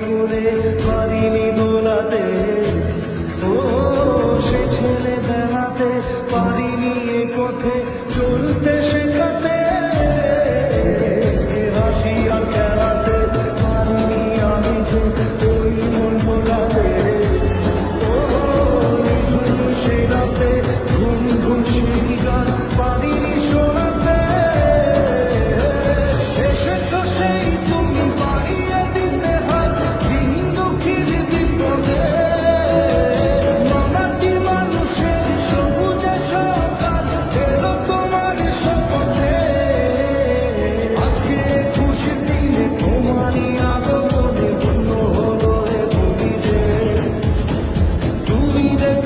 করে পারিনি দোলাতে। ও সে ছেলে বেলাতে পারিনি এ পথে চল we did.